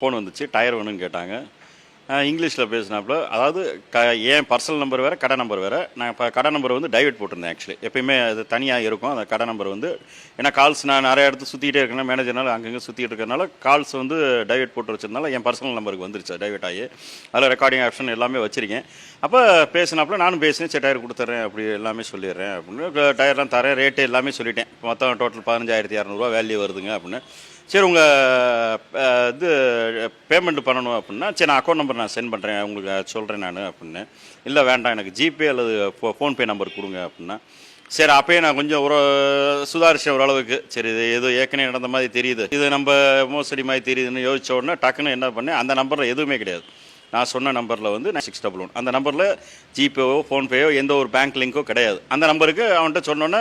Phone வந்துச்சு tyre வேணும்னு கேட்டாங்க. இங்கிலீஷில் பேசினாப்புல அதாவது க என் பர்சனல் நம்பர் வேறு கடை நம்பர் வேறு. நான் இப்போ கடை நம்பர் வந்து டைவர்ட் போட்டிருந்தேன் ஆக்சுவலி எப்பயுமே அது தனியாக இருக்கும் அந்த கடை நம்பர் வந்து. ஏன்னா கால்ஸ் நான் நிறைய இடத்து சுற்றிக்கிட்டே இருக்கேன் மேனேஜர்னால அங்கங்கே சுற்றிட்டு இருக்கிறனால கால்ஸ் வந்து டைவர்ட் போட்டு வச்சிருந்தனால என் பர்சனல் நம்பருக்கு வந்துருச்சு டைவர்ட் ஆகி. அதில் ரெக்கார்டிங் ஆப்ஷன் எல்லாமே வச்சுருக்கேன். அப்போ பேசினாப்புல நானும் பேசினேன் சரி டயர் கொடுத்துட்றேன் அப்படி எல்லாமே சொல்லிடுறேன் அப்படின்னு. டயர்லாம் தரேன் ரேட்டு எல்லாமே சொல்லிட்டேன். மொத்தம் டோட்டல் பதினஞ்சாயிரத்தி இரநூறுவா வேல்யூ வருதுங்க அப்படின்னு. சரி உங்கள் இது பேமெண்ட் பண்ணணும் அப்படின்னா சரி நான் அக்கௌண்ட் நம்பர் நான் சென்ட் பண்ணுறேன் உங்களுக்கு சொல்கிறேன் நான் அப்படின்னு. இல்லை வேண்டாம் எனக்கு ஜிபே அல்லது ஃபோ ஃபோன்பே நம்பர் கொடுங்க அப்படின்னா. சரி அப்பயே நான் கொஞ்சம் ஒரு சுதாரிச்சேன் ஓரளவுக்கு. சரி இது ஏதோ ஏற்கனவே நடந்த மாதிரி தெரியுது. இது நம்ம மோசடி மாதிரி தெரியுதுன்னு யோசிச்ச உடனே டக்குன்னு என்ன பண்ணேன் அந்த நம்பரில் எதுவுமே கிடையாது. நான் சொன்ன நம்பரில் வந்து நான் சிக்ஸ் டபுள் ஒன் அந்த நம்பரில் ஜிபேவோ ஃபோன்பேயோ எந்த ஒரு பேங்க் லிங்க்கோ கிடையாது. அந்த நம்பருக்கு அவன்கிட்ட சொன்னோன்னே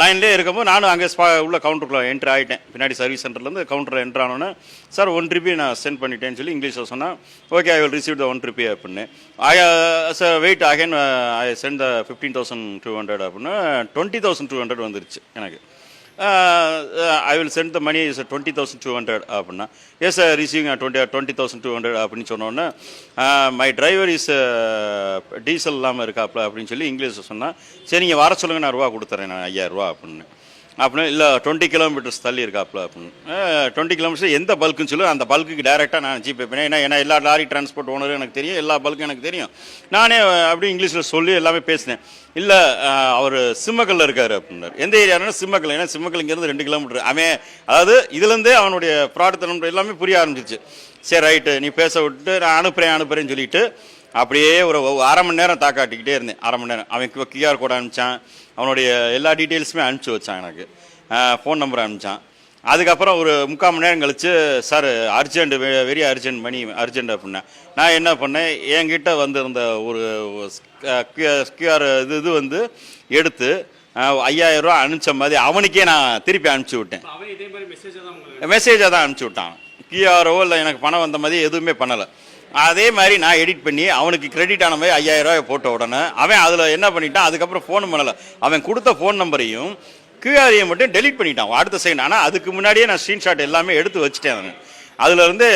லைன்லேயே இருக்கும்போது நானும் அங்கே ஸ்பா உள்ள கவுண்டருக்குள்ள என்ட்ரு ஆகிட்டேன் பின்னாடி சர்வீஸ் சென்டர்லேருந்து கவுண்டரில் என்ட்ரு ஆனோன்னே சார் ஒன் ட்ரிப்பி நான் சென்ட் பண்ணிட்டேன்னு சொல்லி இங்கிலீஷில் சொன்னால் okay I will receive the one rupee அப்படின்னு. I sir wait again I sent the fifteen thousand two hundred அப்படின்னு டுவெண்ட்டி தௌசண்ட் டூ ஹண்ட்ரட் வந்துருச்சு எனக்கு. I will sent the money is twenty thousand two hundred அப்படின்னா yes sir receiving twenty twenty thousand two hundred அப்படின்னு சொன்னோன்னே my driver is diesel இல்லாமல் இருக்காப்ல அப்படின்னு சொல்லி இங்கிலீஷில் சொன்னால் சரி நீங்கள் வர சொல்லுங்கள் நான் ரூபா கொடுத்துறேன் நான் ஐயாயிரரூவா அப்படின்னு அப்படின்னு இல்லை டுவெண்ட்டி கிலோமீட்டர்ஸ் தள்ளி இருக்காப்ல அப்படின்னு. டுவெண்ட்டி கிலோமீட்டர்ஸ் எந்த பல்க்குன்னு சொல்லி அந்த பல்க்குக்கு டேரெக்டாக நான் ஜிபே பண்ணேன் ஏன்னா ஏன்னா எல்லா லாரி டிரான்ஸ்போர்ட் ஓனரும் எனக்கு தெரியும். எல்லா பல்க்கும் எனக்கு தெரியும். நானே அப்படி இங்கிலீஷில் சொல்லி எல்லாமே பேசினேன். இல்லை அவர் சிம்மக்கல்ல இருக்காரு அப்படின்னாரு. எந்த ஏரியானா சிம்மக்கல். ஏன்னா சிம்மக்கல் இங்கேருந்து ரெண்டு கிலோமீட்டர் அவன் அதாவது இதுலேருந்தே அவனுடைய ப்ராடக்ட் தனம் எல்லாமே புரிய ஆரம்பிச்சிச்சு சரி ரைட்டு நீ பேச விட்டு நான் அனுப்புகிறேன் அனுப்புகிறேன்னு சொல்லிட்டு அப்படியே ஒரு அரை மணி நேரம் தாக்காட்டிக்கிட்டே இருந்தேன். அரை மணி நேரம். அவன் கியூஆர் கோட் அனுப்பிச்சான். அவனுடைய எல்லா டீட்டெயில்ஸுமே அனுப்பிச்சி வச்சான் எனக்கு. ஃபோன் நம்பர் அனுப்பிச்சான். அதுக்கப்புறம் ஒரு முக்கால் மணி நேரம் கழிச்சு sir urgent very urgent money urgent அப்படின்னேன். நான் என்ன பண்ணேன் என்கிட்ட வந்திருந்த ஒரு கியூஆர் இது இது வந்து எடுத்து ஐயாயிரம் ரூபா அனுப்பிச்ச மாதிரி அவனுக்கே நான் திருப்பி அனுப்பிச்சி விட்டேன். மெசேஜாக தான் அனுப்பிச்சி விட்டான். கியூஆரோ இல்லை எனக்கு பணம் வந்த மாதிரி எதுவுமே பண்ணலை. அதே மாதிரி நான் எடிட் பண்ணி அவனுக்கு கிரெடிட் ஆன மாதிரி ஐயாயிரம் ரூபாய் போட்ட உடனே அவன் அதில் என்ன பண்ணிட்டான்? அதுக்கப்புறம் ஃபோன் பண்ணலை. அவன் கொடுத்த ஃபோன் நம்பரையும் கியூஆரையும் மட்டும் டெலிட் பண்ணிட்டான். அடுத்த செகண்ட் ஆனால் அதுக்கு முன்னாடியே நான் ஸ்க்ரீன்ஷாட் எல்லாமே எடுத்து வச்சுட்டேன் நான் அதுலேருந்து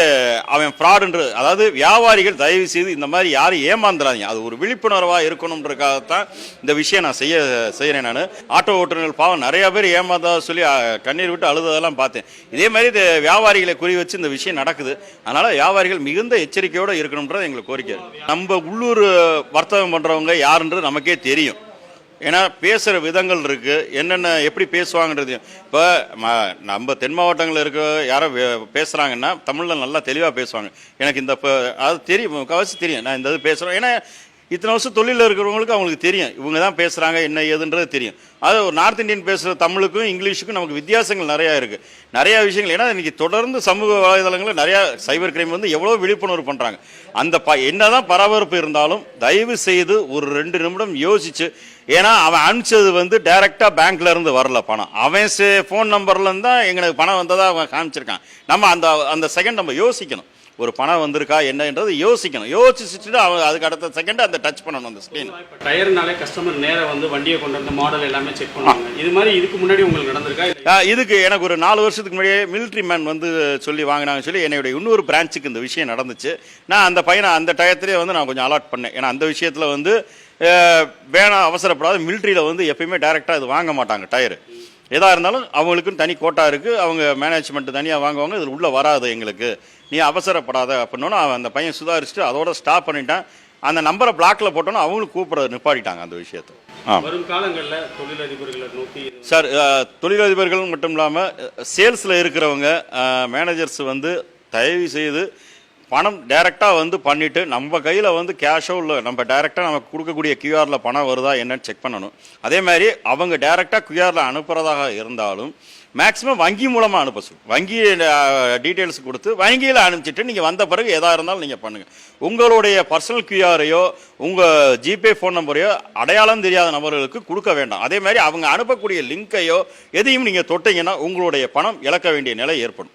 அவன் ஃப்ராடுன்ற அதாவது வியாபாரிகள் தயவு செய்து இந்த மாதிரி யாரும் ஏமாந்துடாதீங்க அது ஒரு விழிப்புணர்வாக இருக்கணுன்றக்காகத்தான் இந்த விஷயம் நான் செய்ய செய்கிறேன் நான். ஆட்டோ ஓட்டுநர்கள் பாவம் நிறையா பேர் ஏமாந்தா சொல்லி கண்ணீர் விட்டு அழுததெல்லாம் பார்த்தேன். இதே மாதிரி இந்த வியாபாரிகளை குறி வச்சு இந்த விஷயம் நடக்குது. அதனால் வியாபாரிகள் மிகுந்த எச்சரிக்கையோடு இருக்கணுன்றது எங்களுக்கு கோரிக்கை. நம்ம உள்ளூர் வர்த்தகம் பண்ணுறவங்க யாருன்றது நமக்கே தெரியும். ஏன்னா பேசுகிற விதங்கள் இருக்குது என்னென்ன எப்படி பேசுவாங்கன்றது. இப்போ நம்ம தென் மாவட்டங்களில் இருக்க யாரோ பேசுகிறாங்கன்னா தமிழில் நல்லா தெளிவாக பேசுவாங்க. எனக்கு இந்த இப்போ அது தெரியும் முக்கால்வாசி தெரியும். நான் இந்த இது பேசுகிறேன் ஏன்னா இத்தனை வருஷம் தொழிலில் இருக்கிறவங்களுக்கு அவங்களுக்கு தெரியும். இவங்க தான் பேசுகிறாங்க என்ன ஏதுன்றது தெரியும். அது ஒரு நார்த் இந்தியன் பேசுகிற தமிழுக்கும் இங்கிலீஷுக்கும் நமக்கு வித்தியாசங்கள் நிறையா இருக்குது நிறையா விஷயங்கள் ஏன்னா இன்றைக்கி தொடர்ந்து சமூக வலைதளங்களில் நிறையா சைபர் கிரைம் வந்து எவ்வளோ விழிப்புணர்வு பண்ணுறாங்க அந்த ப என்ன தான் பரபரப்பு இருந்தாலும் தயவு செய்து ஒரு ரெண்டு நிமிடம் யோசித்து ஏன்னா அவன் அனுப்பிச்சது வந்து டைரெக்டாக பேங்க்லேருந்து வரல பணம். அவன் ஃபோன் நம்பர்லேருந்து தான் எங்களுக்கு பணம் வந்ததாக அவன் காமிச்சிருக்கான். நம்ம அந்த அந்த செகண்ட் நம்ம யோசிக்கணும். ஒரு பணம் வந்திருக்கா என்னன்றது யோசிக்கணும். யோசிச்சுட்டு அவன் அதுக்கு அடுத்த செகண்ட் அந்த டச் பண்ணணும் அந்த ஸ்க்ரீன் டயர்னாலே கஸ்டமர் நேரா வந்து வண்டியை கொண்டு வந்து மாடல் எல்லாமே செக் பண்ணுவாங்க. இது மாதிரி இதுக்கு முன்னாடி உங்களுக்கு நடந்திருக்கா? இதுக்கு எனக்கு ஒரு நாலு வருஷத்துக்கு முன்னாடியே மிலிட்ரி மேன் வந்து சொல்லி வாங்கினாங்கன்னு சொல்லி என்னுடைய இன்னொரு பிரான்ச்சுக்கு இந்த விஷயம் நடந்துச்சு. நான் அந்த பையனை அந்த டயத்திலே வந்து நான் கொஞ்சம் அலாட் பண்ணேன். ஏன்னா அந்த விஷயத்தில் வந்து வேணாம் அவசரப்படாத. மிலிட்ரியில் வந்து எப்பயுமே டைரெக்டாக இது வாங்க மாட்டாங்க டயரு. எதாக இருந்தாலும் அவங்களுக்குன்னு தனி கோட்டா இருக்குது அவங்க மேனேஜ்மெண்ட் தனியாக வாங்குவாங்க. இதில் உள்ளே வராது எங்களுக்கு. நீ அவசரப்படாத அப்படின்னோன்னு அவன் அந்த பையன் சுதாரிச்சுட்டு அதோட ஸ்டாப் பண்ணிட்டான். அந்த நம்பரை பிளாக்ல போட்டோன்னா அவங்களும் கூப்பிட நிப்பாட்டிட்டாங்க அந்த விஷயத்தை. வரும் காலங்களில் தொழிலதிபர்களை நோக்கி இது சார் தொழிலதிபர்கள் மட்டும் இல்லாமல் சேல்ஸில் இருக்கிறவங்க மேனேஜர்ஸ் வந்து தயவு செய்து பணம் டைரெக்டாக வந்து பண்ணிவிட்டு நம்ம கையில் வந்து கேஷோ இல்லை நம்ம டைரெக்டாக நமக்கு கொடுக்கக்கூடிய கியூஆரில் பணம் வருதா என்னன்னு செக் பண்ணணும். அதே மாதிரி அவங்க டைரெக்டாக கியூஆரில் அனுப்புகிறதாக இருந்தாலும் மேக்ஸிமம் வங்கி மூலமாக அனுப்ப சொல். வங்கி டீட்டெயில்ஸ் கொடுத்து வங்கியில் அனுப்பிச்சிட்டு நீங்கள் வந்த பிறகு எதாக இருந்தாலும் நீங்கள் பண்ணுங்கள் உங்களுடைய பர்சனல் கியூஆரையோ உங்கள் ஜிபே ஃபோன் நம்பரையோ அடையாளம் தெரியாத நபர்களுக்கு கொடுக்க வேண்டாம். அதே மாதிரி அவங்க அனுப்பக்கூடிய லிங்கையோ எதையும் நீங்கள் தொட்டீங்கன்னா உங்களுடைய பணம் இழக்க வேண்டிய நிலை ஏற்படும்.